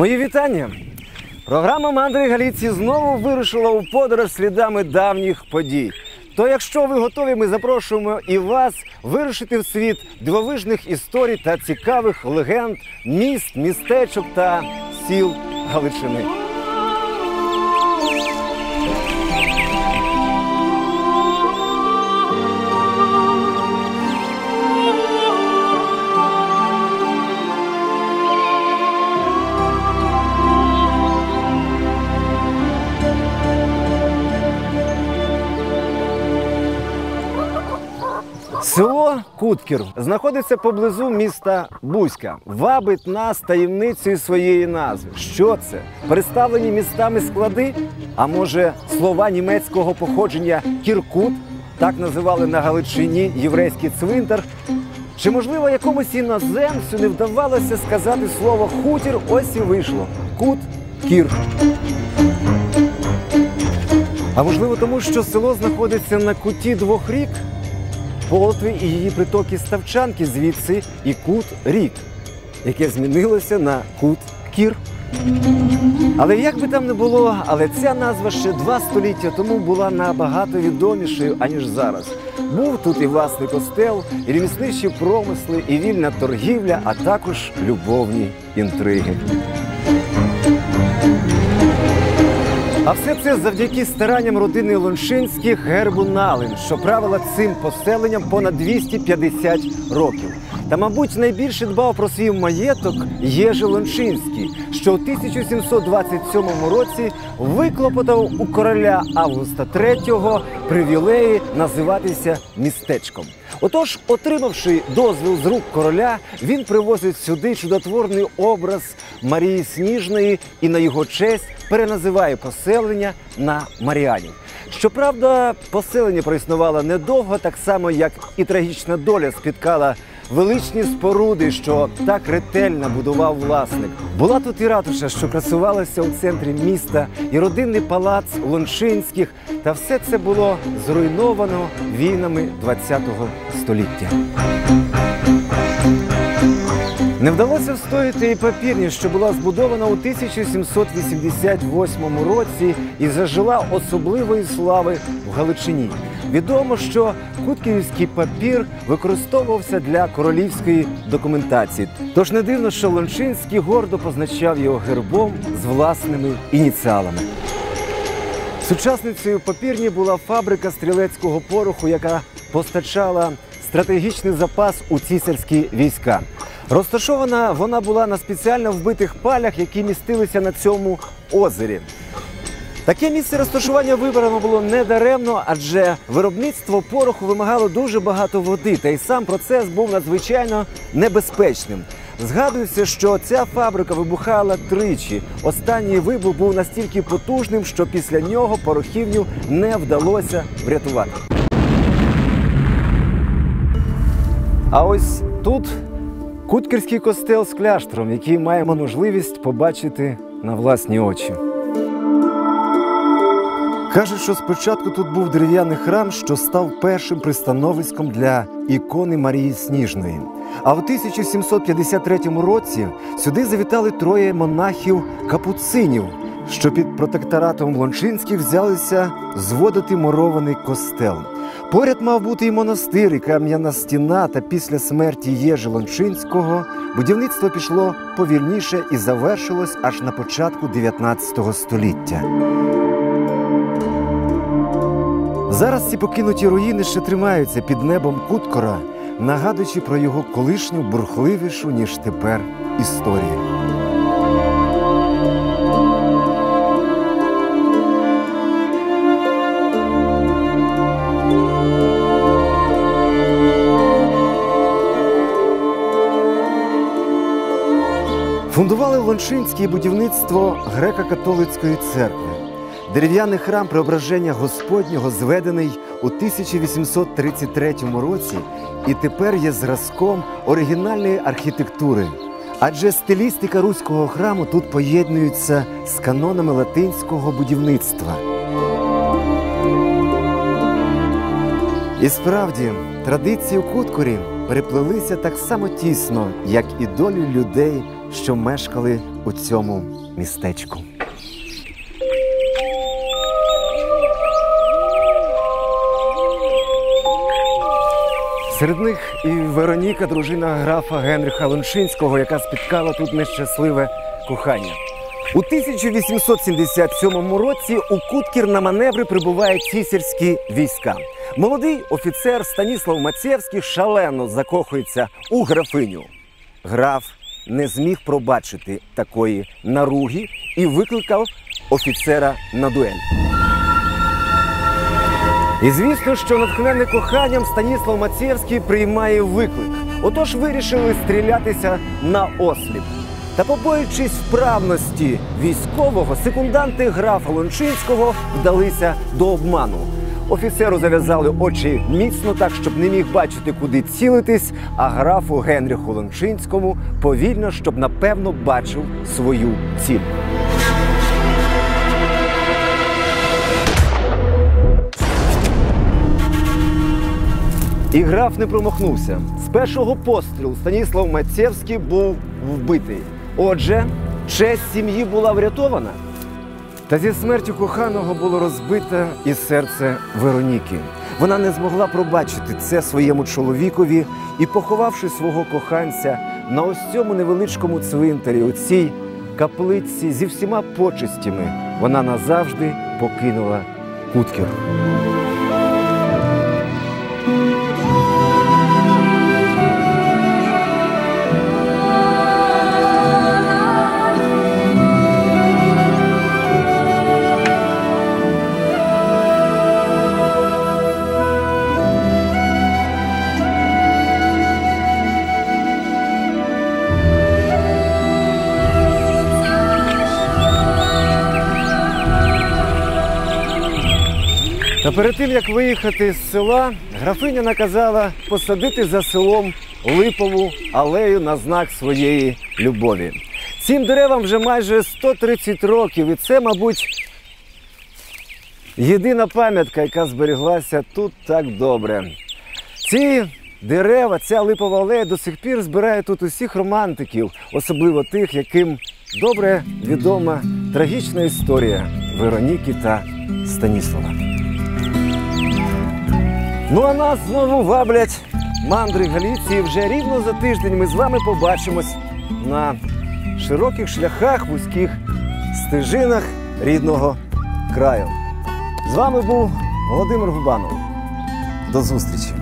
Мої вітання! Програма Мандри Галіці знову вирушила у подорож слідами давніх подій. То якщо ви готові, ми запрошуємо і вас вирушити в світ дивовижних історій та цікавих легенд, міст, містечок та сіл Галичини. Село Куткір знаходиться поблизу міста Бузька. Вабить нас таємницею своєї назви. Що це? Представлені містами склади? А може, слова німецького походження Кіркут? Так називали на Галичині єврейський цвинтар. Чи можливо якомусь іноземцю не вдавалося сказати слово хутір? Ось і вийшло. Кут кір. А можливо, тому що село знаходиться на куті двох рік? Полтви і її притоки Ставчанки, звідси і кут рік, яке змінилося на кут кір. Але як би там не було, але ця назва ще два століття тому була набагато відомішою, аніж зараз. Був тут і власний костел, і ремісничі промисли, і вільна торгівля, а також любовні інтриги. А все це завдяки старанням родини Лоншинських гербу Налин, що правила цим поселенням понад 250 років. Та, мабуть, найбільше дбав про свій маєток Єжи Лоншинський, що у 1727 році виклопотав у короля Августа III привілеї називатися містечком. Отож, отримавши дозвіл з рук короля, він привозить сюди чудотворний образ Марії Сніжної і на його честь переназиває поселення на Маріанів. Щоправда, поселення проіснувало недовго, так само як і трагічна доля спіткала величні споруди, що так ретельно будував власник. Була тут і ратуша, що красувалася у центрі міста, і родинний палац Лоншинських, та все це було зруйновано війнами ХХ століття. Не вдалося встояти і папірні, що була збудована у 1788 році і зажила особливої слави в Галичині. Відомо, що Кутківський папір використовувався для королівської документації. Тож не дивно, що Лончинський гордо позначав його гербом з власними ініціалами. Сучасницею папірні була фабрика стрілецького пороху, яка постачала стратегічний запас у цісарські війська. Розташована вона була на спеціально вбитих палях, які містилися на цьому озері. Таке місце розташування вибрано було недаремно, адже виробництво пороху вимагало дуже багато води, та й сам процес був надзвичайно небезпечним. Згадується, що ця фабрика вибухала тричі. Останній вибух був настільки потужним, що після нього порохівню не вдалося врятувати. А ось тут Куткерський костел з кляштром, який маємо можливість побачити на власні очі. Кажуть, що спочатку тут був дерев'яний храм, що став першим пристановиськом для ікони Марії Сніжної. А в 1753 році сюди завітали троє монахів капуцинів, що під протекторатом Лончинських взялися зводити мурований костел. Поряд мав бути і монастир, і кам'яна стіна, та після смерті Єжи Лончинського будівництво пішло повільніше і завершилось аж на початку 19 століття. Зараз ці покинуті руїни ще тримаються під небом Куткора, нагадуючи про його колишню бурхливішу, ніж тепер, історію. Фундували Лончинське будівництво греко-католицької церкви. Дерев'яний храм Преображення Господнього зведений у 1833 році і тепер є зразком оригінальної архітектури. Адже стилістика руського храму тут поєднується з канонами латинського будівництва. І справді традиції у Куткурі переплелися так само тісно, як і долі людей що мешкали у цьому містечку. Серед них і Вероніка, дружина графа Генриха Лоншинського, яка спіткала тут нещасливе кохання. У 1877 році у Куткір на маневри прибувають цісарські війська. Молодий офіцер Станіслав Мацєвський шалено закохується у графиню. Граф не зміг пробачити такої наруги і викликав офіцера на дуель. І звісно, що натхнений коханням Станіслав Мацієвський приймає виклик. Отож вирішили стрілятися на осліп. Та побоюючись вправності військового, секунданти графа Лончинського вдалися до обману. Офіцеру зав'язали очі міцно так, щоб не міг бачити, куди цілитись, а графу Генріху Лончинському повільно, щоб напевно бачив свою ціль. І граф не промахнувся. З першого пострілу Станіслав Мацєвський був вбитий. Отже, честь сім'ї була врятована. Та зі смертю коханого було розбите і серце Вероніки. Вона не змогла пробачити це своєму чоловікові і, поховавши свого коханця на ось цьому невеличкому цвинтарі, у цій каплиці зі всіма почестями, вона назавжди покинула Куткір. Та перед тим як виїхати з села, графиня наказала посадити за селом липову алею на знак своєї любові. Цим деревам вже майже 130 років, і це, мабуть, єдина пам'ятка, яка зберіглася тут так добре. Ці дерева, ця липова алея до сих пір збирає тут усіх романтиків, особливо тих, яким добре відома трагічна історія Вероніки та Станіслава. Ну а нас знову ваблять мандри Галіції. Вже рівно за тиждень ми з вами побачимось на широких шляхах, вузьких стежинах рідного краю. З вами був Володимир Губанов. До зустрічі!